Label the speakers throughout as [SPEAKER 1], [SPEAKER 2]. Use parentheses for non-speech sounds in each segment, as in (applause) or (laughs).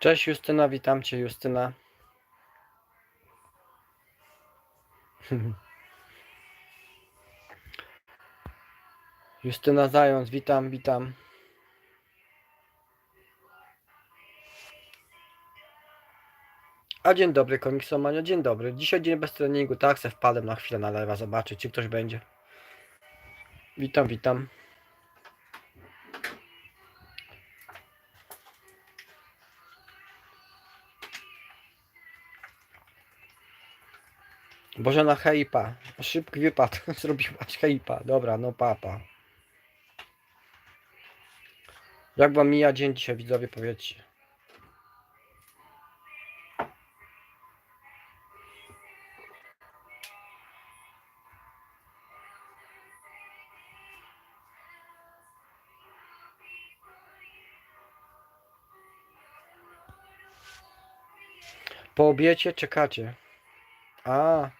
[SPEAKER 1] Cześć Justyna, witam Cię Justyna. (laughs) Justyna Zając, witam, witam. A dzień dobry komiksomania, dzień dobry. Dzisiaj dzień bez treningu, tak se wpadłem na chwilę na lewa zobaczyć, czy ktoś będzie. Witam, witam. Bożena hejpa. Szybki wypad (laughs) zrobiłaś hejpa. Dobra, no papa. Jak wam mija dzień dzisiaj widzowie powiedzcie. Po obiecie czekacie. A.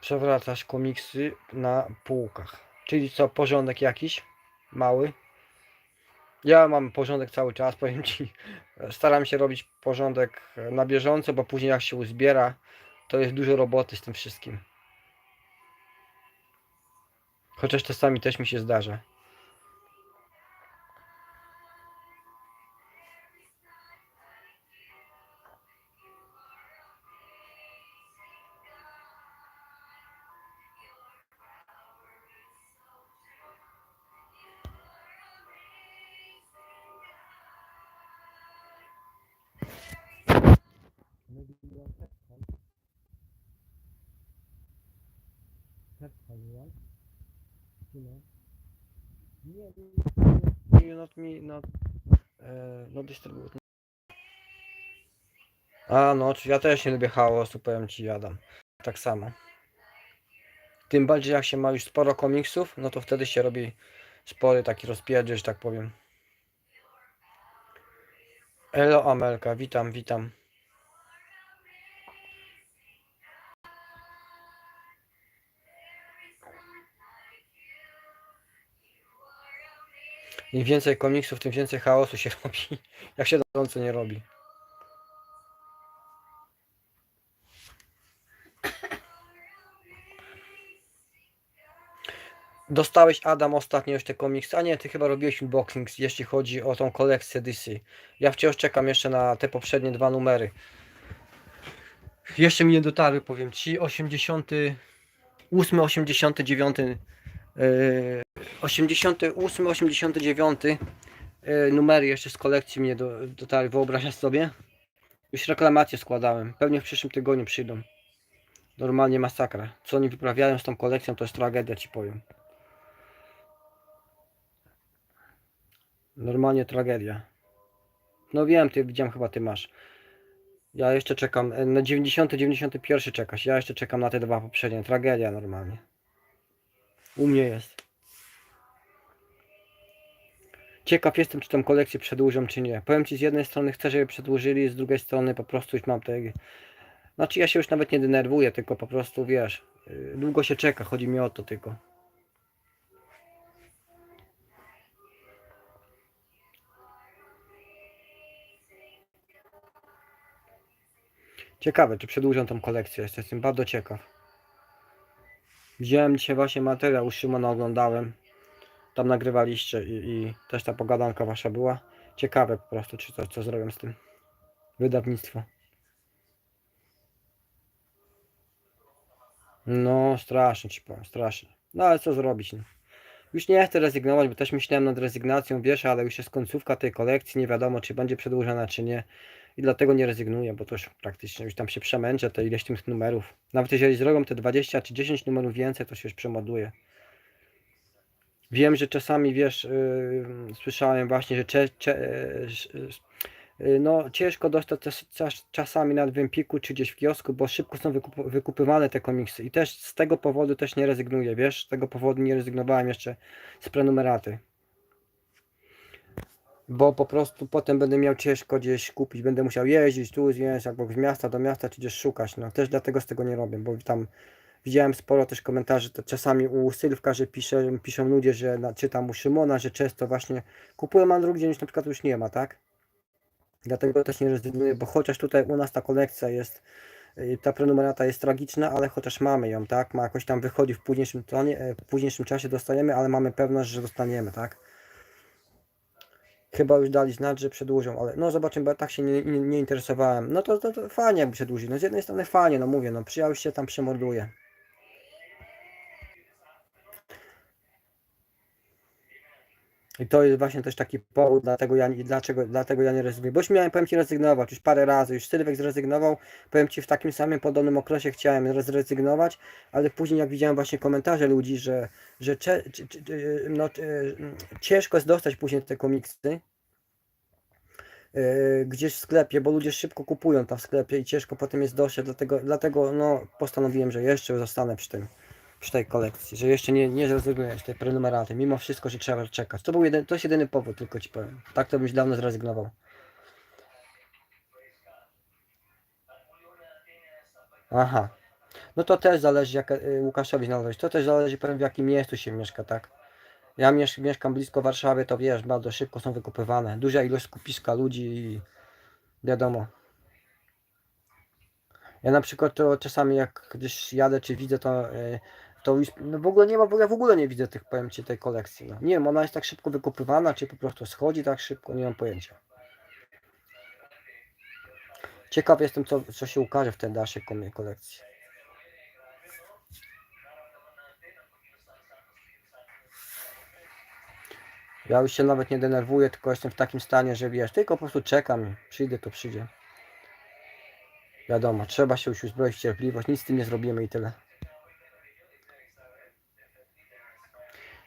[SPEAKER 1] Przewracasz komiksy na półkach. Czyli co, porządek jakiś? Mały? Ja mam porządek cały czas, (laughs) powiem ci. Staram się robić porządek na bieżąco, bo później jak się uzbiera, to jest dużo roboty z tym wszystkim. Chociaż czasami też mi się zdarza. Distribute. A no, ja też nie lubię chaosu, powiem ci, Adam. Tak samo. Tym bardziej jak się ma już sporo komiksów, no to wtedy się robi spory taki rozpierdziel, tak powiem. Elo Amelka, witam, witam. Im więcej komiksów, tym więcej chaosu się (laughs) robi. Jak się co nie robi. Dostałeś Adam ostatnio już te komiksy, a nie, ty chyba robiłeś unboxing, jeśli chodzi o tą kolekcję DC. Ja wciąż czekam jeszcze na te poprzednie dwa numery. Jeszcze mi nie dotarły, powiem ci, 88, 89, yy, 88, 89 yy, numery jeszcze z kolekcji mnie do, dotarły, wyobrażasz sobie? Już reklamację składałem, pewnie w przyszłym tygodniu przyjdą. Normalnie masakra. Co oni wyprawiają z tą kolekcją, to jest tragedia, ci powiem. Normalnie tragedia. No wiem, ty widziałem chyba ty masz. Ja jeszcze czekam. e, Na 90, 91 czekasz. Ja jeszcze czekam na te dwa poprzednie. Tragedia normalnie. U mnie jest. Ciekaw jestem, czy tą kolekcję przedłużą, czy nie. Powiem ci, z jednej strony chcę, żeby przedłużyli, z drugiej strony po prostu już mam te... Znaczy ja się już nawet nie denerwuję, tylko po prostu wiesz, y, długo się czeka, chodzi mi o to tylko. Ciekawe, czy przedłużą tą kolekcję, jestem bardzo ciekaw. Wziąłem dzisiaj właśnie materiał Szymona, oglądałem. Tam nagrywaliście i, i też ta pogadanka wasza była. Ciekawe po prostu, czy co zrobią z tym. Wydawnictwo. No, strasznie ci powiem, strasznie. No ale co zrobić, no. Już nie chcę rezygnować, bo też myślałem nad rezygnacją, wiesz, ale już jest końcówka tej kolekcji, nie wiadomo, czy będzie przedłużona, czy nie. I dlatego nie rezygnuję, bo to już praktycznie już tam się przemęczę, te ileś tych numerów. Nawet jeżeli zrobią te 20 czy 10 numerów więcej, to się już przemoduję. Wiem, że czasami, wiesz, yy, słyszałem właśnie, że cze, cze, yy, yy, no, ciężko dostać czas, czas, czasami nawet w Empiku czy gdzieś w kiosku, bo szybko są wykup, wykupywane te komiksy. I też z tego powodu też nie rezygnuję, wiesz, z tego powodu nie rezygnowałem jeszcze z prenumeraty. Bo po prostu potem będę miał ciężko gdzieś kupić, będę musiał jeździć tu, wiesz, albo z miasta do miasta, czy gdzieś szukać. No też dlatego z tego nie robię, bo tam widziałem sporo też komentarzy, to czasami u Sylwka, że pisze, piszą ludzie, że na, czytam u Szymona, że często właśnie kupują, a drugi dzień na przykład już nie ma, tak? Dlatego też nie rezygnuję, bo chociaż tutaj u nas ta kolekcja jest, y, ta prenumerata jest tragiczna, ale chociaż mamy ją, tak? Ma jakoś tam wychodzi w późniejszym tonie, w późniejszym czasie dostajemy, ale mamy pewność, że dostaniemy, tak? Chyba już dali znać, że przedłużą, ale no zobaczymy, bo tak się nie, nie, nie interesowałem. No to, to, to fajnie jakby przedłużyli. No z jednej strony fajnie, no mówię, no przyjaciół się tam przemorduje. I to jest właśnie też taki powód, dlatego ja, dlaczego, dlatego ja nie rezygnuję. Bo już miałem, powiem Ci, rezygnować już parę razy. Już Sylwek zrezygnował. Powiem Ci, w takim samym podobnym okresie chciałem zrezygnować, ale później jak widziałem właśnie komentarze ludzi, że, że cze, cze, cze, no, ciężko jest dostać później te komiksy e, gdzieś w sklepie, bo ludzie szybko kupują tam w sklepie i ciężko potem jest dostać, dlatego, dlatego no, postanowiłem, że jeszcze zostanę przy tym przy tej kolekcji, że jeszcze nie, nie zrezygnuję z tej prenumeraty, mimo wszystko, że trzeba czekać. To był jeden, to jest jedyny powód, tylko ci powiem. Tak to byś dawno zrezygnował. Aha. No to też zależy, jak y, Łukaszowi znaleźć. To też zależy, powiem, w jakim miejscu się mieszka, tak? Ja miesz, mieszkam blisko Warszawy, to wiesz, bardzo szybko są wykupywane. Duża ilość skupiska ludzi i wiadomo. Ja na przykład to czasami jak gdzieś jadę czy widzę to, y, to już no w ogóle nie ma, ja w ogóle nie widzę tych, powiem Ci, tej kolekcji. No. Nie wiem, ona jest tak szybko wykupywana, czy po prostu schodzi tak szybko, nie mam pojęcia. Ciekaw jestem, co, co się ukaże w tej dalszej kolekcji. Ja już się nawet nie denerwuję, tylko jestem w takim stanie, że wiesz, tylko po prostu czekam i przyjdzie, to przyjdzie. Wiadomo, trzeba się już uzbroić w cierpliwość, nic z tym nie zrobimy i tyle.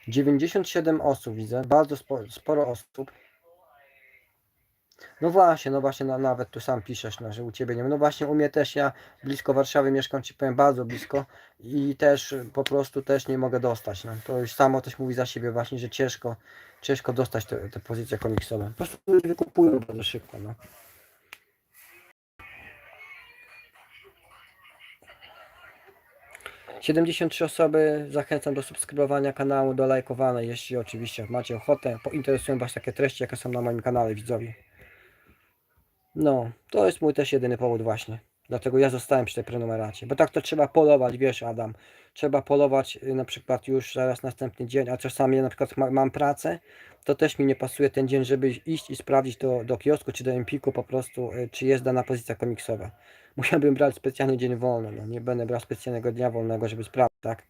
[SPEAKER 1] 97 osób widzę, bardzo sporo, sporo osób. No właśnie, no właśnie, no, nawet tu sam piszesz, no, że u Ciebie nie ma. No właśnie, u mnie też, ja blisko Warszawy mieszkam, Ci powiem, bardzo blisko i też po prostu też nie mogę dostać, no. To już samo też mówi za siebie właśnie, że ciężko, ciężko dostać te, te pozycje komiksowe. Po prostu wykupują bardzo szybko, no. Siedemdziesiąt trzy osoby, zachęcam do subskrybowania kanału, do lajkowania, jeśli oczywiście macie ochotę, pointeresują Was takie treści, jakie są na moim kanale, widzowie. No, to jest mój też jedyny powód właśnie. Dlatego ja zostałem przy tej prenumeracie. Bo tak to trzeba polować, wiesz Adam. Trzeba polować y, na przykład już zaraz następny dzień, a czasami ja na przykład ma, mam pracę, to też mi nie pasuje ten dzień, żeby iść i sprawdzić do, do kiosku czy do Empiku po prostu, y, czy jest dana pozycja komiksowa. Musiałbym brać specjalny dzień wolny, no nie będę brał specjalnego dnia wolnego, żeby sprawdzić, tak?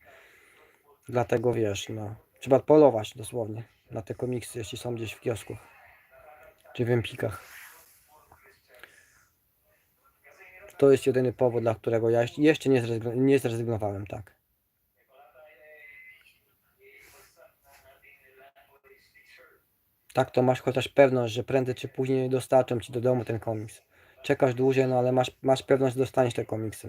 [SPEAKER 1] Dlatego wiesz, no, trzeba polować dosłownie na te komiksy, jeśli są gdzieś w kiosku czy w Empikach. To jest jedyny powód, dla którego ja jeszcze- nie, zrezygn- nie zrezygnowałem, tak. Tak, to masz chociaż pewność, że prędzej czy później dostarczą ci do domu ten komiks. Czekasz dłużej, no ale masz, masz pewność, że dostaniesz te komiksy.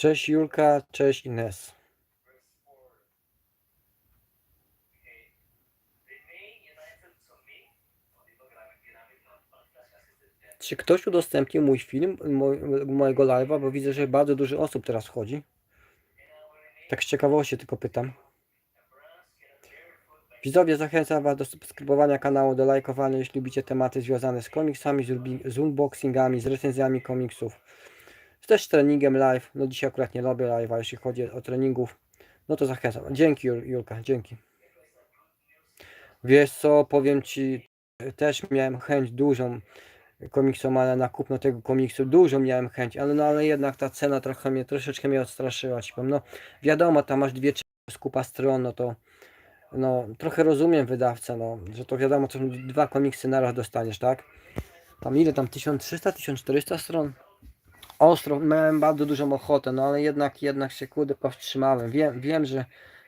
[SPEAKER 1] Cześć Julka, cześć Ines. Czy ktoś udostępnił mój film, moj, mojego live'a, bo widzę, że bardzo dużo osób teraz wchodzi. Tak z ciekawości tylko pytam. Widzowie, zachęcam Was do subskrybowania kanału, do lajkowania, jeśli lubicie tematy związane z komiksami, z unboxingami, z recenzjami komiksów. Też treningiem live. No dzisiaj akurat nie robię live'a, jeśli chodzi o treningów. No to zachęcam. Dzięki Jul- Julka, dzięki. Wiesz co, powiem Ci, też miałem chęć dużą komiksomana na kupno tego komiksu. Dużo miałem chęć, ale no ale jednak ta cena trochę mnie, troszeczkę mnie odstraszyła. Powiem. No wiadomo, tam masz dwie skupa stron, no to no trochę rozumiem wydawcę, no, że to wiadomo, są dwa komiksy naraz dostaniesz, tak? Tam ile tam 1300, 1400 stron? Ostro, miałem bardzo dużą ochotę, no ale jednak, jednak się kurde powstrzymałem. Wiem, wiem, że,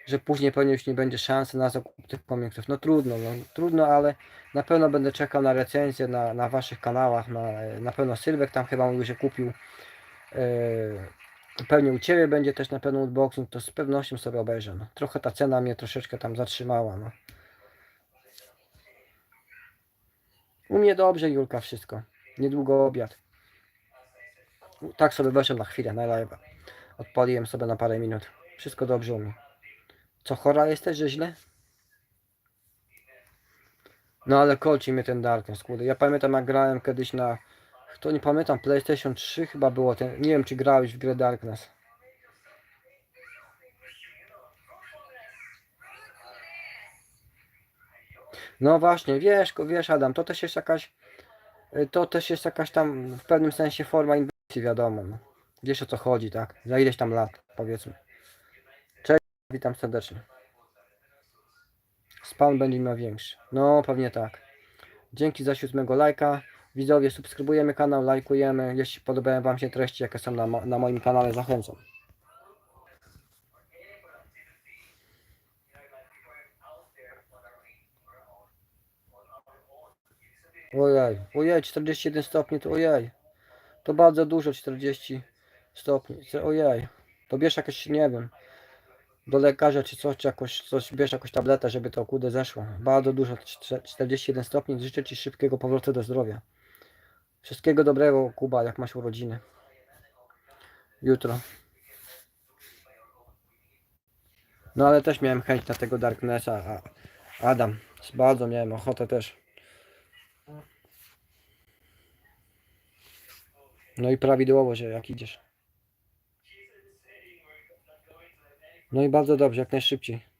[SPEAKER 1] że później pewnie już nie będzie szansy na zakup tych komiksów. No trudno, no trudno, ale na pewno będę czekał na recenzję na, na waszych kanałach. Na, na pewno Sylwek tam chyba mówił, że kupił. Yy, Pewnie u Ciebie będzie też na pewno unboxing, to z pewnością sobie obejrzę. No. Trochę ta cena mnie troszeczkę tam zatrzymała. No. U mnie dobrze, Julka, wszystko. Niedługo obiad. Tak sobie weszłem na chwilę, na live. Odpaliłem sobie na parę minut. Wszystko dobrze u mnie. Co, chora jesteś, że źle? No ale kolci mnie ten Darkness, kurde. Ja pamiętam jak grałem kiedyś na... To nie pamiętam, PlayStation 3 chyba było ten... Nie wiem czy grałeś w grę Darkness. No właśnie, wiesz, wiesz Adam, to też jest jakaś... To też jest jakaś tam w pewnym sensie forma wiadomo. No. Wiesz o co chodzi, tak? Za ileś tam lat, powiedzmy. Cześć, witam serdecznie. Spawn będzie miał większy. No, pewnie tak. Dzięki za siódmego lajka. Widzowie, subskrybujemy kanał, lajkujemy. Jeśli podobają Wam się treści, jakie są na, na moim kanale, zachęcam. Ojej, ojej, 41 stopni to ojej. To bardzo dużo, 40 stopni. Ojej, to bierz jakieś, nie wiem, do lekarza czy coś, czy jakoś, coś, bierz jakąś tabletę, żeby to kudę zeszło. Bardzo dużo, czte- 41 stopni. Życzę Ci szybkiego powrotu do zdrowia. Wszystkiego dobrego, Kuba, jak masz urodziny. Jutro. No ale też miałem chęć na tego Darknessa, a Adam, bardzo miałem ochotę też. No i prawidłowo, że jak idziesz. No i bardzo dobrze, jak najszybciej.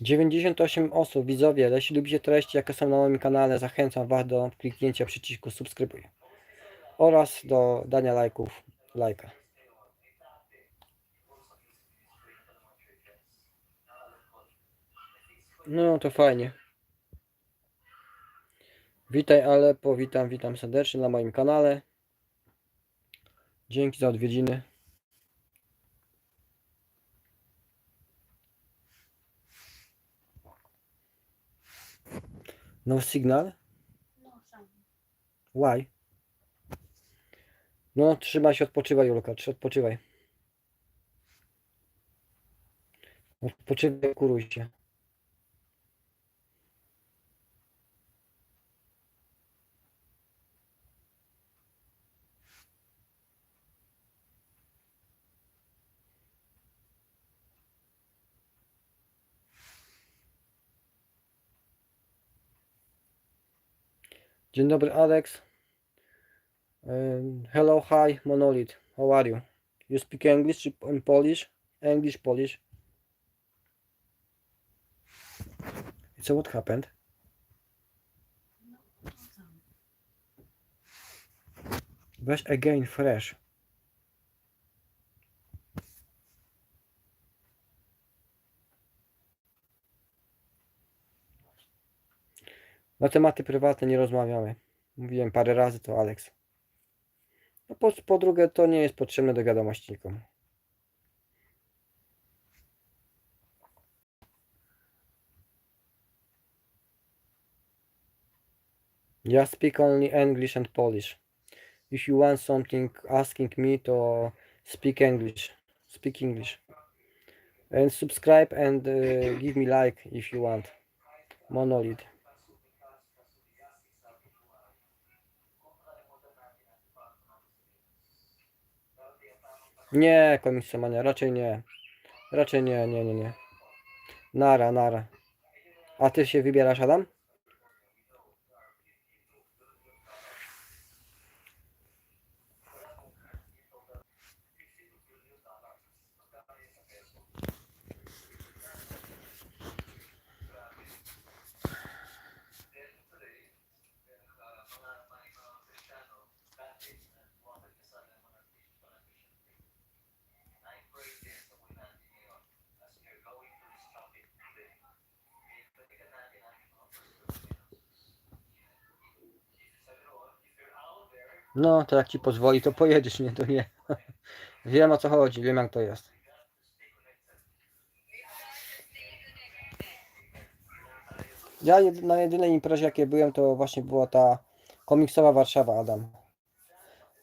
[SPEAKER 1] Dziewięćdziesiąt osiem osób, widzowie, jeśli lubicie treści, jakie są na moim kanale, zachęcam Was do kliknięcia przycisku subskrybuj oraz do dania lajków, lajka. No to fajnie. Witaj Alepo, witam, witam serdecznie na moim kanale. Dzięki za odwiedziny. No signal?
[SPEAKER 2] No, sam.
[SPEAKER 1] Why? No, trzymaj się, odpoczywaj, Julka, czy odpoczywaj. Odpoczywaj, kuruj się. Dzień dobry, Alex. Hello, hi, Monolith. How are you? You speak English and Polish? English, Polish. So what happened? Weź again fresh. Na tematy prywatne nie rozmawiamy. Mówiłem parę razy to Alex. No po, po drugie to nie jest potrzebne do wiadomości nikomu. Ja speak only English and Polish. If you want something asking me to speak English, speak English. And subscribe and uh, give me like if you want. Monolith. Nie, komisja raczej nie. Raczej nie, nie, nie, nie. Nara, nara. A ty się wybierasz, Adam? No, to jak ci pozwoli, to pojedziesz, nie, to nie. (laughs) Wiem o co chodzi, wiem jak to jest. Ja na jedynej imprezie jakiej byłem, to właśnie była ta komiksowa Warszawa, Adam.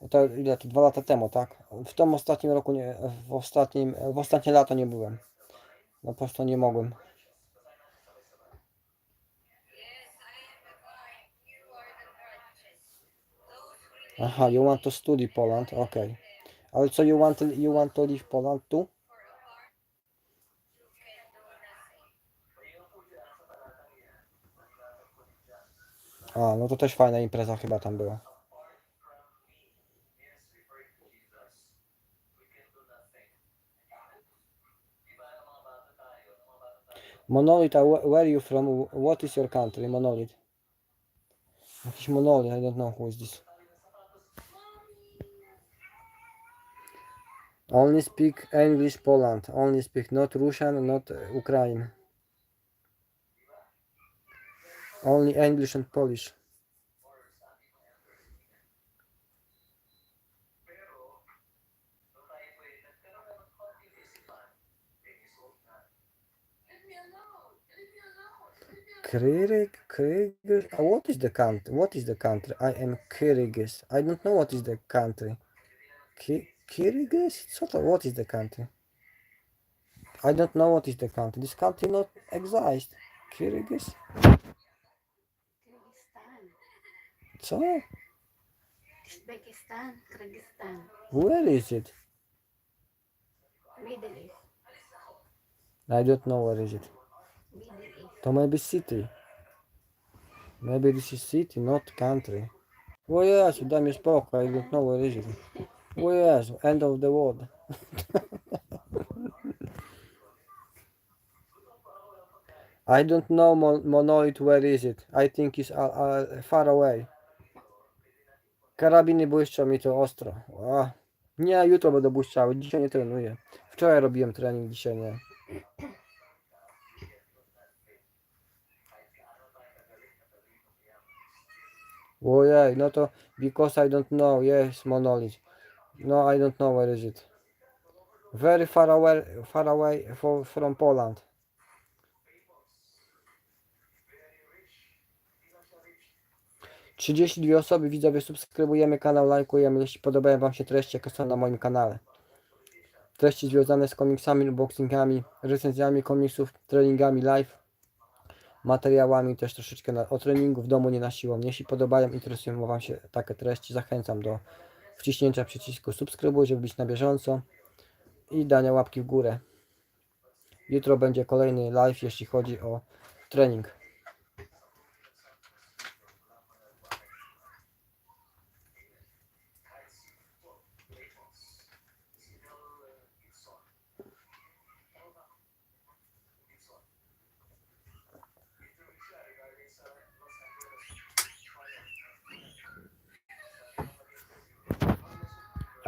[SPEAKER 1] To ile to dwa lata temu, tak? W tym ostatnim roku nie, w ostatnim, w ostatnie lato nie byłem. No po prostu nie mogłem. Aha, you want to study Poland, okay. Also you want you want to live Poland too? A, no to też fajna impreza chyba tam była. Monolith, wh- where are you from? Wh- What is your country? Monolith. Jakiś monolith, I don't know who is this. Only speak English Poland. Only speak not Russian, not Ukraine. Only English and Polish. Kyryg, Kyrgyz. Uh, what is the country? What is the country? I am Kyrgyz. I don't know what is the country. Ki Kyrgyz? Co to? What is the country? I don't know what is the country. This country not exist. Kyrgyz? Co?
[SPEAKER 2] Uzbekistan. Kyrgyzstan.
[SPEAKER 1] Where is it?
[SPEAKER 2] Middle East.
[SPEAKER 1] I don't know where is it.
[SPEAKER 2] Middle East.
[SPEAKER 1] To maybe city. Maybe this is city, not country. O daj mi spokój, I don't know where is it. O Jezu, end of the world. (laughs) I don't know mon monolith where is it. I think it's uh, uh, far away. Karabiny błyszczą mi to ostro. A, nie, jutro będę błyszczały, dzisiaj nie trenuję. Wczoraj robiłem trening, dzisiaj nie. Ojej, no to because I don't know, yes, monolith. No, I don't know where is it. Very far away, far away from Poland. Trzydzieści dwie osoby widzowie subskrybujemy kanał, lajkujemy, jeśli podobają Wam się treści, jakie są na moim kanale. Treści związane z komiksami, unboxingami, recenzjami komiksów, treningami live materiałami też troszeczkę na, o treningu w domu, nie na siłą. Jeśli podobają, interesują Wam się takie treści, zachęcam do wciśnięcia przycisku subskrybuj, żeby być na bieżąco i dania łapki w górę. Jutro będzie kolejny live, jeśli chodzi o trening.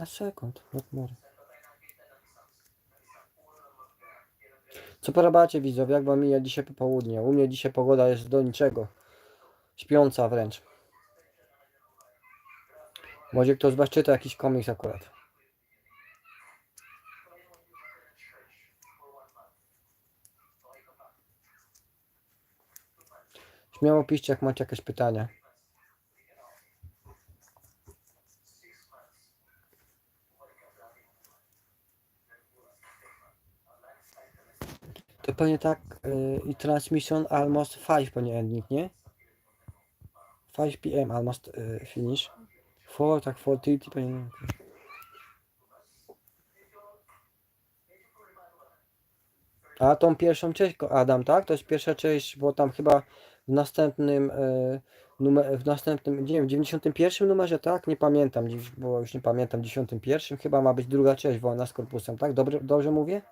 [SPEAKER 1] A sekund, more. Co porabacie widzowie, jak wam mija dzisiaj popołudnie? U mnie dzisiaj pogoda jest do niczego. Śpiąca wręcz. Może ktoś z was czyta jakiś komiks akurat. Śmiało piszcie jak macie jakieś pytania. Pewnie tak y, i transmission almost 5 pewnie ending, nie? 5 pm almost y, finish. 4 tak 4.30 pewnie. A tą pierwszą część, Adam, tak? To jest pierwsza część, bo tam chyba w następnym, y, numer, w następnym, nie wiem, w 91 numerze, tak? Nie pamiętam, bo już nie pamiętam, w 91 chyba ma być druga część Wolna z Korpusem, tak? Dobrze, dobrze mówię?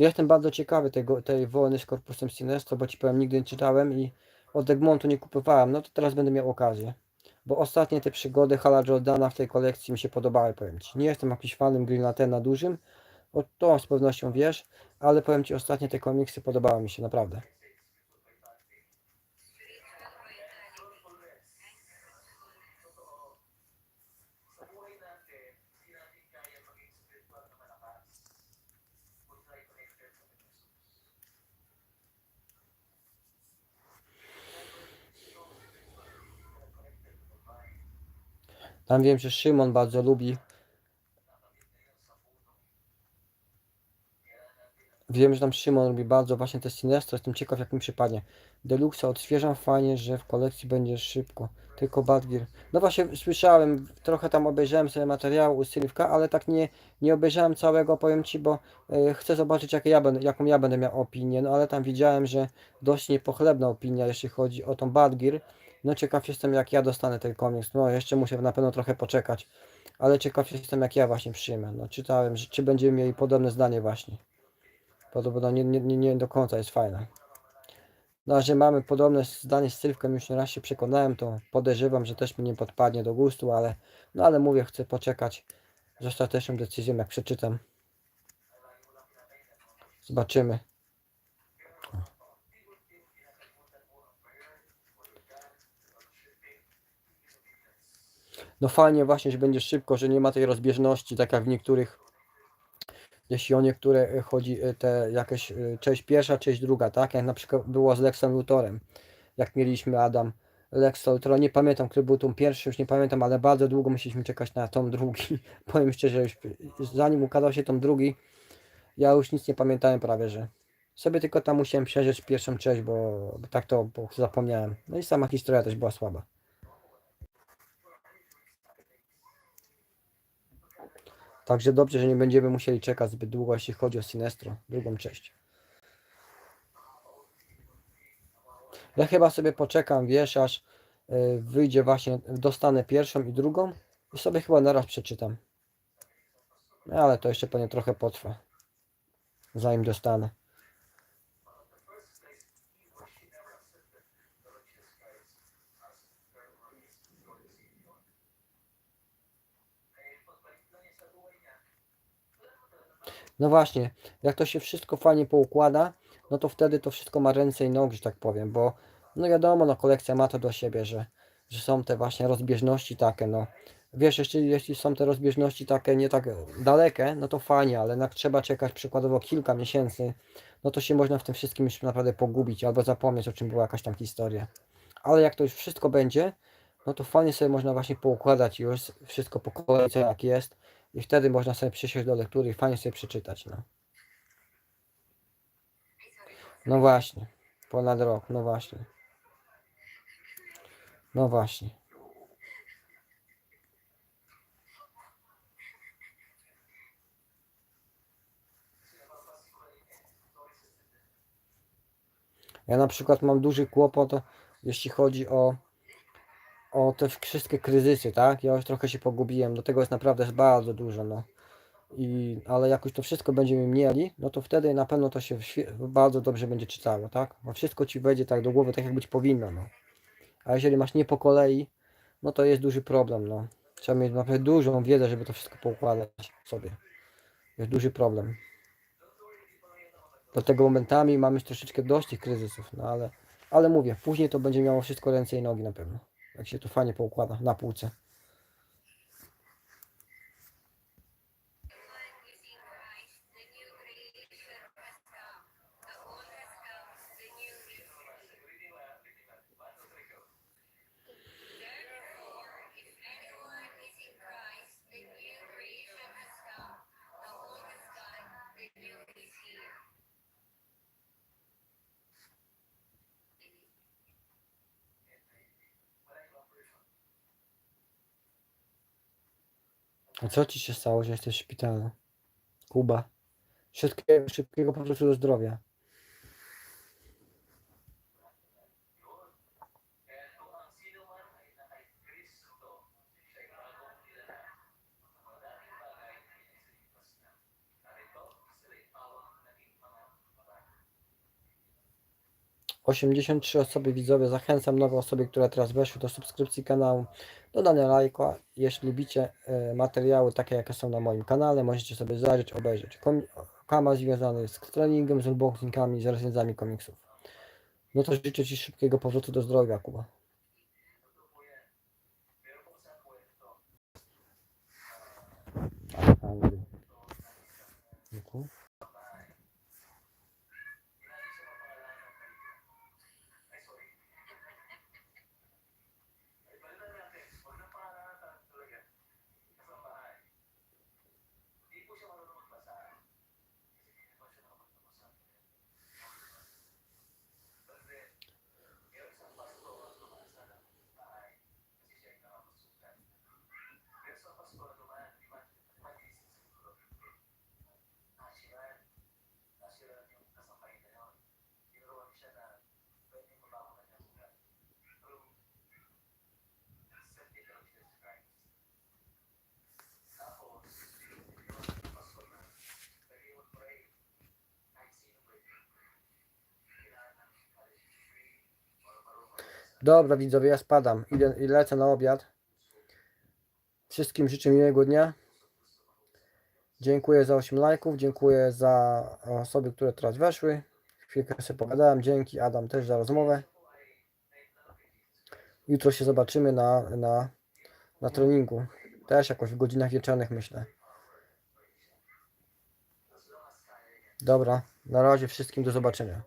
[SPEAKER 1] Ja Jestem bardzo ciekawy tego, tej wojny z Korpusem Sinestro, bo ci powiem, nigdy nie czytałem i od Egmontu nie kupowałem, no to teraz będę miał okazję. Bo ostatnie te przygody Hala Jordana w tej kolekcji mi się podobały, powiem ci. Nie jestem jakimś fanem Green Lanterna dużym, o to z pewnością wiesz, ale powiem ci, ostatnie te komiksy podobały mi się, naprawdę. Tam wiem, że Szymon bardzo lubi. Wiem, że tam Szymon lubi bardzo właśnie te Sinestro. Jestem ciekaw, jak mi przypadnie. Deluxe odświeżam fajnie, że w kolekcji będzie szybko. Tylko Badgear. No właśnie, słyszałem, trochę tam obejrzałem sobie materiału u Sylwka, ale tak nie, nie obejrzałem całego, powiem Ci, bo e, chcę zobaczyć, jakie ja będę, jaką ja będę miał opinię. No ale tam widziałem, że dość niepochlebna opinia, jeśli chodzi o tą Badgear. No ciekaw jestem, jak ja dostanę ten komiks. No jeszcze muszę na pewno trochę poczekać. Ale ciekaw jestem, jak ja właśnie przyjmę. No czytałem, że czy będziemy mieli podobne zdanie właśnie. Podobno nie, nie, nie, do końca jest fajne. No, że mamy podobne zdanie z Sylwkiem, już nie raz się przekonałem, to podejrzewam, że też mi nie podpadnie do gustu, ale no ale mówię, chcę poczekać z ostateczną decyzją, jak przeczytam. Zobaczymy. No fajnie właśnie, że będzie szybko, że nie ma tej rozbieżności, tak jak w niektórych, jeśli o niektóre e, chodzi e, te jakieś e, część pierwsza, część druga, tak? Jak na przykład było z Lexem Luthorem, jak mieliśmy Adam Lex Luthora, nie pamiętam, który był tą pierwszy, już nie pamiętam, ale bardzo długo musieliśmy czekać na tom drugi. (laughs) Powiem szczerze, już zanim ukazał się tom drugi, ja już nic nie pamiętałem prawie, że sobie tylko tam musiałem przeżyć pierwszą część, bo, tak to zapomniałem. No i sama historia też była słaba. Także dobrze, że nie będziemy musieli czekać zbyt długo, jeśli chodzi o Sinestro, drugą część. Ja chyba sobie poczekam, wiesz, aż y, wyjdzie właśnie, dostanę pierwszą i drugą i sobie chyba naraz przeczytam. Ale to jeszcze pewnie trochę potrwa, zanim dostanę. No właśnie, jak to się wszystko fajnie poukłada, no to wtedy to wszystko ma ręce i nogi, że tak powiem, bo no wiadomo, no kolekcja ma to do siebie, że, że są te właśnie rozbieżności takie, no. Wiesz, jeśli, jeśli są te rozbieżności takie nie tak dalekie, no to fajnie, ale jak trzeba czekać przykładowo kilka miesięcy, no to się można w tym wszystkim już naprawdę pogubić albo zapomnieć, o czym była jakaś tam historia. Ale jak to już wszystko będzie, no to fajnie sobie można właśnie poukładać już wszystko po kolei, co jak jest i wtedy można sobie przysiąść do lektury i fajnie sobie przeczytać, no. No właśnie, ponad rok, no właśnie. No właśnie. Ja na przykład mam duży kłopot, jeśli chodzi o, o te wszystkie kryzysy, tak? Ja już trochę się pogubiłem, do tego jest naprawdę bardzo dużo, no. I, ale jak już to wszystko będziemy mieli, no to wtedy na pewno to się bardzo dobrze będzie czytało, tak? Bo wszystko ci wejdzie tak do głowy, tak jak być powinno, no. A jeżeli masz nie po kolei, no to jest duży problem, no. Trzeba mieć naprawdę dużą wiedzę, żeby to wszystko poukładać sobie. Jest duży problem. Dlatego momentami mamy troszeczkę dość tych kryzysów, no ale, ale mówię, później to będzie miało wszystko ręce i nogi na pewno. Jak się to fajnie poukłada na półce. A co ci się stało, że jesteś w szpitalu? Kuba. Szybkiego, szybkiego powrotu do zdrowia.
[SPEAKER 3] 83 osoby widzowie. Zachęcam nowe osoby, które teraz weszły do subskrypcji kanału, dodania lajka. Jeśli lubicie e, materiały takie, jakie są na moim kanale, możecie sobie zajrzeć, obejrzeć. Kom- kanał związany z treningiem, z unboxingami, z recenzjami komiksów. No to życzę Ci szybkiego powrotu do zdrowia, Kuba. Dziękuję. Dobra widzowie, ja spadam. Idę i lecę na obiad. Wszystkim życzę miłego dnia. Dziękuję za 8 lajków, dziękuję za osoby, które teraz weszły. Chwilkę sobie pogadałem. Dzięki Adam też za rozmowę. Jutro się zobaczymy na, na, na treningu. Też jakoś w godzinach wieczornych myślę. Dobra, na razie wszystkim do zobaczenia.